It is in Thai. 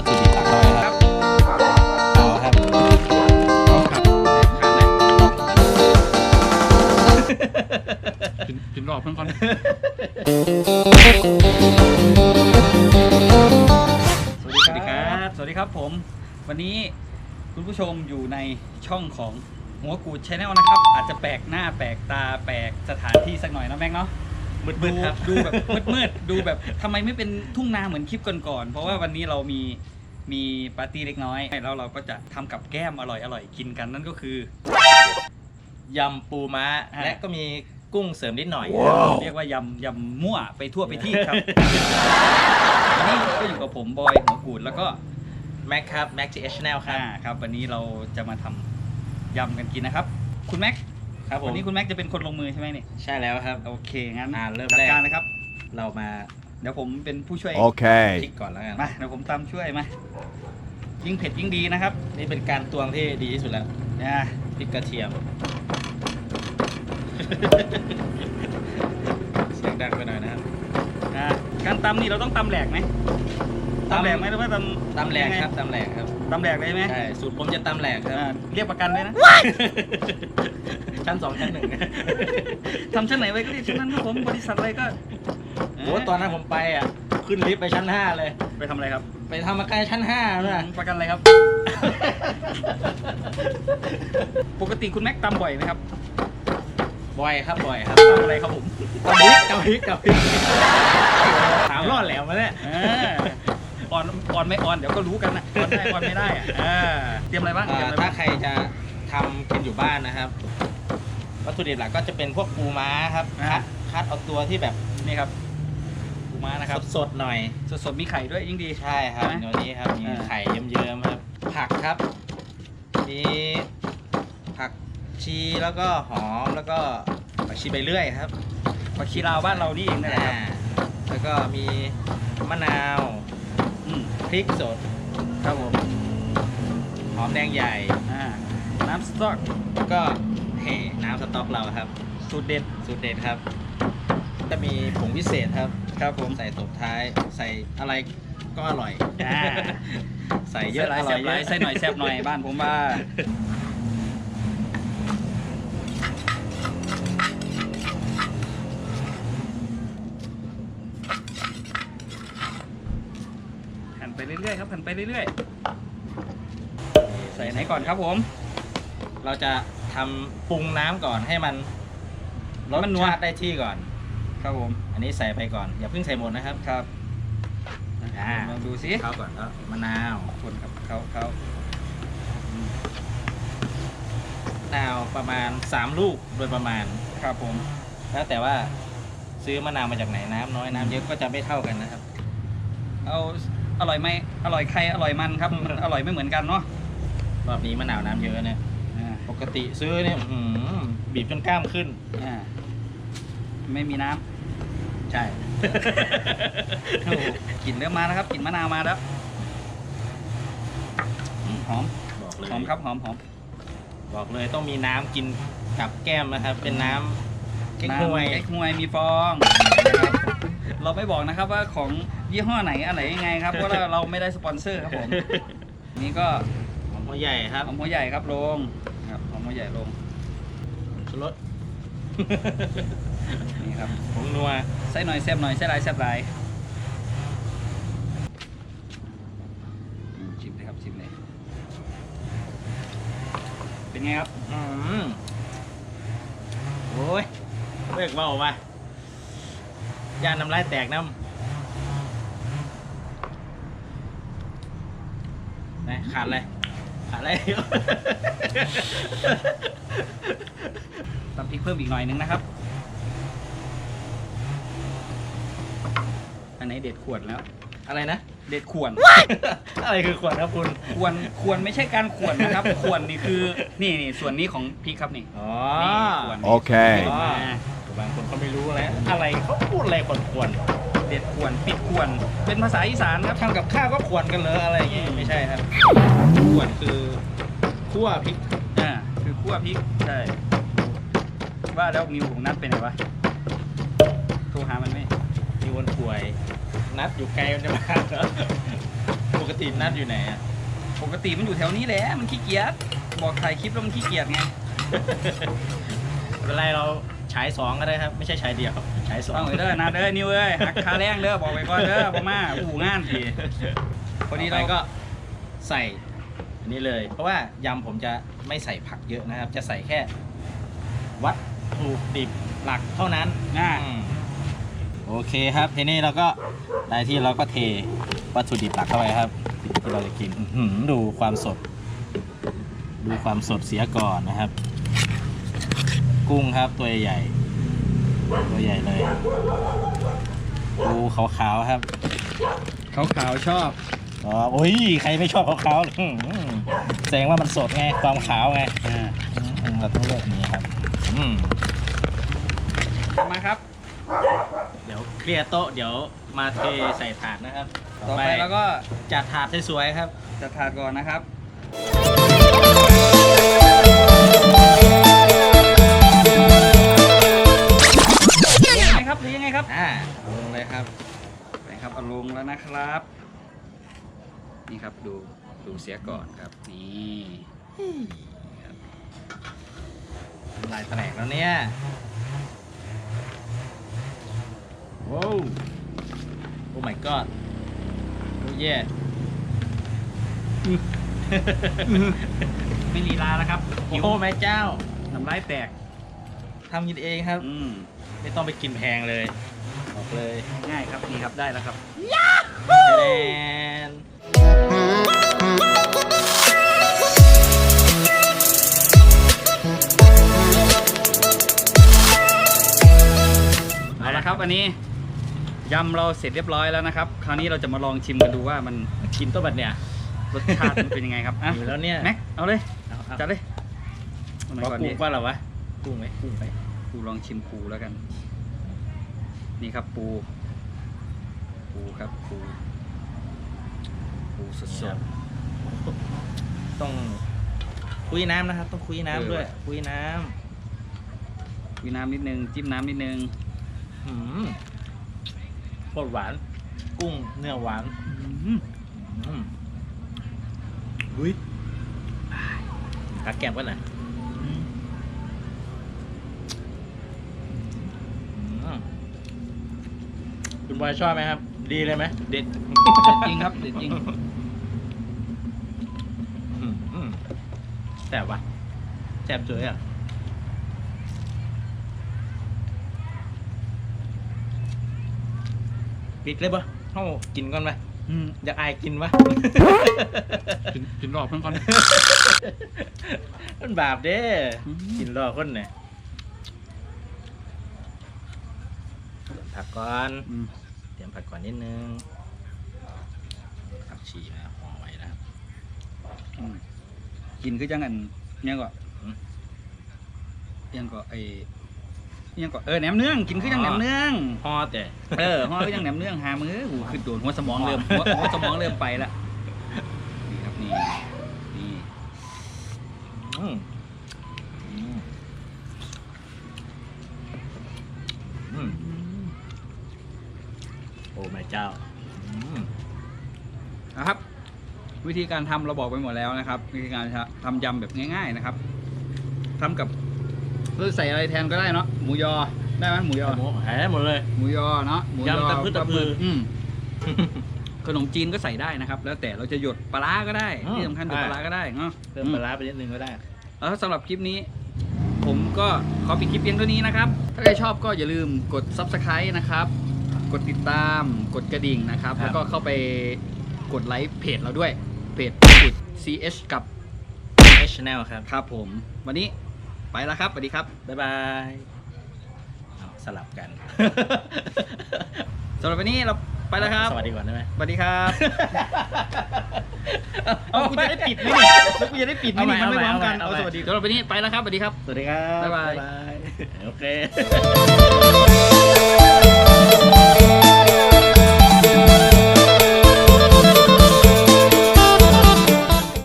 วัตถุดิบหลักหน่อยครับเอาครับครับขาดเลยกินกินรอบเพิ่งก่อนสวัสดีครับ สวัสดีครับผม วันนี้คุณผู้ชมอยู่ในช่องของหัวกูดชแนลนะครับ อาจจะแปลกหน้าแปลกตาแปลกสถานที่สักหน่อยนะแม็กเนาะ มืดูดๆครับ ดูแบบมืดๆดูแบบทำไมไม่เป็นทุ่งนาเหมือนคลิปก่อนๆ เพราะว่าวันนี้เรามีมีปาร์ตี้เล็กน้อย แล้วเราก็จะทำกับแก้มอร่อยๆ กินกันนั่นก็คือ ยำปูม้า อ่า และก็มีกุ้งเสริมนิดหน่อย เรียกว่ายำยำมั่วไปทั่วไปที่ครับ วันนี้ก็อยู่กับผมบอยหัวกูดแล้วก็ แม็กครับ แม็กจีเอชแนลครับ อ่าครับวันนี้เราจะมาทำยำกันกินนะครับ คุณแม็ก ครับผม วันนี้คุณแม็กจะเป็นคนลงมือใช่ไหมเนี่ยใช่แล้วครับ โอเคงั้นอ่าเริ่มจัดแรก การนะครับ เรามาเดี๋ยวผมเป็นผู้ช่วย Okay. พริกก่อนแล้วกันมาเดี๋ยวผมตามช่วยมายิ่งเผ็ดยิ่งดีนะครับนี่เป็นการตวงที่ดีที่สุดแล้วอ่าพริกกระเทียม เสียงดังไปหน่อยนะครับ อ่าการตำนี่เราต้องตำแหลกไหมตำแหลกไหมหรือว่าตำตำแหลกยังไงครับตำแหลกครับ ตำแหลกเลยไหมใช่สูตรผมจะตำแหลกครับอ่าเรียกประกันเลยนะ ชั้นสองชั้นหนึ่งทำชั้นไหนไว้ก็เรียกชั้นนั้นครับผมบริษัทอะไรก็โอ้ตอนนั้นผมไปอะ ขึ้นลิฟต์ไปชั้นห้าเลย ไปทำอะไรครับ ไปทำมาใกล้ชั้นห้าแล้วนะประกันอะไรครับ ปกติคุณแม็กตำบ่อยไหมครับ บ่อยครับบ่อยครับตำอะไรครับผมกับพริกกับพริกกับพริกถามรอดแล้วมาเนี่ยเอออ่อนอ่อนไม่อ่อนเดี๋ยวก็รู้กันนะอ่อนได้อ่อนไม่ได้อะเออเตรียมอะไรบ้างเอ่เตรียอมอะไรถ้าบ้างใครจะทำกินอยู่บ้านนะครับ วัตถุดิบหลักก็จะเป็นพวกปูม้าครับคัดคัดเอาตัวที่แบบนี่ครับปูม้านะครับ สดๆหน่อย สดๆมีไข่ด้วยยิ่งดี ใช่ครับใช่ไหมเดี๋ยวนี้ครับมีอ่า ไข่เยิ้มๆครับ ผักครับมีผักชีแล้วก็หอมแล้วก็ผักชีใบเลื่อยครับผักชีลาวบ้านเรานี่เองนะคอ่ารับแล้วก็มีมะนาวอืม พริกสดครับผมหอมแดงใหญ่อ่าน้ำสต๊อกแล้วก็เห่น้ำสต๊อกเราครับ สูตรเด็ดสูตรเด็ดครับ จะมีผงพิเศษครับ ครับผมใส่ตบท้ายใส่อะไรก็อร่อยอ่าใส่เยอะใส่หลายอแซ่ร่อบยหลายเยอะใส่หน่อยแซ่บหน่อยบ้านผมว่า ครับหั่นไปเรื่อยๆ ใส่ไหนก่อนครับผม เราจะทำปรุงน้ำก่อนให้มันรสมันนัวชาติได้ที่ก่อน ครับผม อันนี้ใส่ไปก่อน อย่าเพิ่งใส่หมดนะครับ ครับอ่าลองดูสิเข้าก่อนแล้วมะนาวคนครับเขาเขามะนาวประมาณ 3 ลูกโดยประมาณครับผม แล้วแต่ว่าซื้อมะนาวมาจากไหนน้ำน้อยน้ำเยอะก็จะไม่เท่ากันนะครับ เอา อร่อยไหมอร่อยใครอร่อยมันครับมันอร่อยไม่เหมือนกันเนาะรอบนี้มะนาวน้ำเยอะเนี่ยอ่าปกติซื้อเนี่ยอื้อหือบีบจนกล้ามขึ้น อ่าไม่มีน้ใช่ำโอ้โหกลิ่นเริ่มมาแล้วครับกลิ่นมะนาวมาแล้วอืมหอมบอกเลยหอมครับหอมหอม บอกเลยต้องมีน้ำกินกับแก้มนะครับ เป็นน้ำเก๊กฮวยน้ำเก๊กฮวยมีฟองนะครับ เราไม่บอกนะครับว่าของยี่ห้อไหนอะไรยังไงครับ เพราะว่าเราไม่ได้สปอนเซอร์ครับผม นี่ก็หอมหัวใหญ่ครับหอมหัวใหญ่ครับลงครับหอมหัวใหญ่ลงชูรสนี่ครับผงนัวใส่หน่อยแซ่บหน่อยใส่หลายแซ่บหลายอืมชิมเลยครับชิมเลยเป็นไงครับ อืมโอ้ยเลิกเบามา ย่านน้ำลายแตกน้ำนะขาดอะไรขาดอะไรตำพริกเพิ่มอีกหน่อยนึงนะครับอันไหนเด็ดขวดแล้ว อะไรนะ เด็ดข่วน อะไรคือขวดครับคุณ ควรควรไม่ใช่การขวนนะครับ ควรนี่คือ นี่นี่ส่วนนี้ของพริกครับนี่อ๋อนี่ควรโอเคอ๋อ บางคนเขาไม่รู้อะไรอะไรเขาพูดอะไรขวนขวนเด็ดควรปิดควรเป็นภาษาอีสานครับทำกับข้าวก็ขวนกันเลยอะไรอย่างงี้ไม่ใช่ครับขวนคือคั่วพริกอ่าคือคั่วพริกใช่ว่าแล้วนิวของนัดไปไหนวะโทรหามันไหมมีวันป่วย นัดอยู่ไกลมันจะมาเหรอปกกตินัดอยู่ไหนอะปกติมันอยู่แถวนี้แหละมันขี้เกียจบอกถ่ายคลิปแล้วมันขี้เกียจไง ไม่เป็นไรเรา ฉายสองก็ได้ครับ ไม่ใช่ฉายเดียวฉายสองต้องเลยเด้อนาเด้อนิวเอ้ยหักคาแรงเด้อบอกไปก่อนเด้อบ่มาอู่งานทีพอดีต่อเราไปก็ใส่อันนี้เลย เพราะว่ายำผมจะไม่ใส่ผักเยอะนะครับ จะใส่แค่ วัตถุดิบหลักเท่านั้นน่าอืมโอเคครับทีนี้เราก็ได้ที่เราก็เทวัตถุดิบหลักเข้าไปครับที่เราจะกินอื้อหือดูความสด ดูความสดเสียก่อนนะครับ กุ้งครับ ตัวใหญ่ๆตัวใหญ่เลยดูขาวๆครับขาวขาวๆชอบอ๋อโอ้ยใครไม่ชอบขาวๆอื้อหือแสดงว่ามันสดไงความขาวไงอ่าอืมเราต้องเลือกนี้ครับอืมมาครับ เดี๋ยวเคลียร์โต๊ะเดี๋ยวมาเทใส่ถาดนะครับ ต่อไปเราก็จัดถาดสวยๆครับจะถาดก่อนนะครับ ครับหรือยังไงครับ อ่าลงเลยครับไปครับเอาลงแล้วนะครับ นี่ครับดูดูเสียก่อนครับ นี่ครับลายแตกแล้วเนี่ยโว้วโอ้ my god โอ้เย่ไม่ลีลาแล้วครับโอ้แม่เจ้าน้ำลายแตกทำกินเองครับอืมไม่ต้องไปกินแพงเลยบอก เลย ง่ายครับนี่ครับได้แล้วครับแดนเอาละครับอันนี้ยำเราเสร็จเรียบร้อยแล้วนะครับ คราวนี้เราจะมาลองชิมกันดูว่ามันกินตัวแบบเนี้ยรสชาติมันเป็นยังไงครับอะอยู่แล้วเนี่ยแม็กเอาเลยเอาเอาจัดเลยเอาหน่อยขอก่อนกุ้ดิงว่าเหรอวะกุ้งไหมกุ้งไหมปูลองชิมปูแล้วกัน นี่ครับปู ปูครับปู ปูสดต้องคุยน้ำนะครับ ต้องคุยน้ำด้วย คุยน้ๆมีน้ำนิดนึง จิ้มน้ำนิดนึงำหืมโคตรหวาน กุ้งเนื้อหวานอืมอืมอุ้ยกัดแก้มกันหน่อยอืมคุณ บอยชอบไหมครับ ดีเลยไหมเด็ด เด็ดจริงครับ เด็ดจริงอืมอืมแซ่บวะแซ่บเจออะ ปิดเลยปะเฮ้ากินก่อนปะอืมอยากอายกินปะกินกินรอบเพื่อนก่อน มันบาปเด้ อืม กินรอคนเนี่ยผักก่อน อืมเต รียมผักก่อนนิดนึงผักชีมาห่อไว้นะครับอืมกินคือจังอันเนี่ยก็อืมยังก็ไอยังก็เออแหนมเนื้องกินคือจังแหนมเนื้องห่อแต่เออห่อคือจังแหนมเนื้องหามือหูขึ้นโดนหัวสมองเริ่มหัวหัวสมองเริ่มไปละนี่ครับนี่นี่ อืมอืมอืมโอ้แม่ เจ้าอืมนะครับ วิธีการทำเราบอกไปหมดแล้วนะครับ วิธีการทำยำแบบง่าย ๆนะครับทำกับเราใส่อะไรแทนก็ได้เนาะหมูยอได้ไหมหมูยอหมูหายหมดเลย หมูยอเนาะหมูยอยำตะพืชตะพืออืมขนมจีนก็ใส่ได้นะครับ แล้วแต่เราจะหยดปลาร้าก็ได้อืมที่สำคัญหยดอ่าปลาร้าก็ได้เนาะเติมปลาร้าไปนิดนึงก็ได้ แล้วสำหรับคลิปนี้ ผมก็ขอปิดคลิปเพียงเท่านี้นะครับ ถ้าใครชอบก็อย่าลืมกด subscribe นะครับ กดติดตามกดกระดิ่งนะครับ ครับ แล้วก็เข้าไปกดไลค์เพจเราด้วยเพจ ch กับ H Channel ครับ ครับผม วันนี้ไปแล้วครับสวัสดีครับ บ๊ายบายเอาสลับกันสำหรับวันนี้เราไปแล้วครับสวัสดีก่อนได้ไหมสวัสดีครับเอากูจะได้ปิดไหมเนี่ยแล้วกูจะได้ปิดไหมนี่เอามันใหม่ไม่พร้อมกันเอาเอาใหม่สวัสดีสำหรับวันนี้ไปแล้วครับสวัสดีครับ สวัสดีครับบ๊ายบาย โอเค Thank you.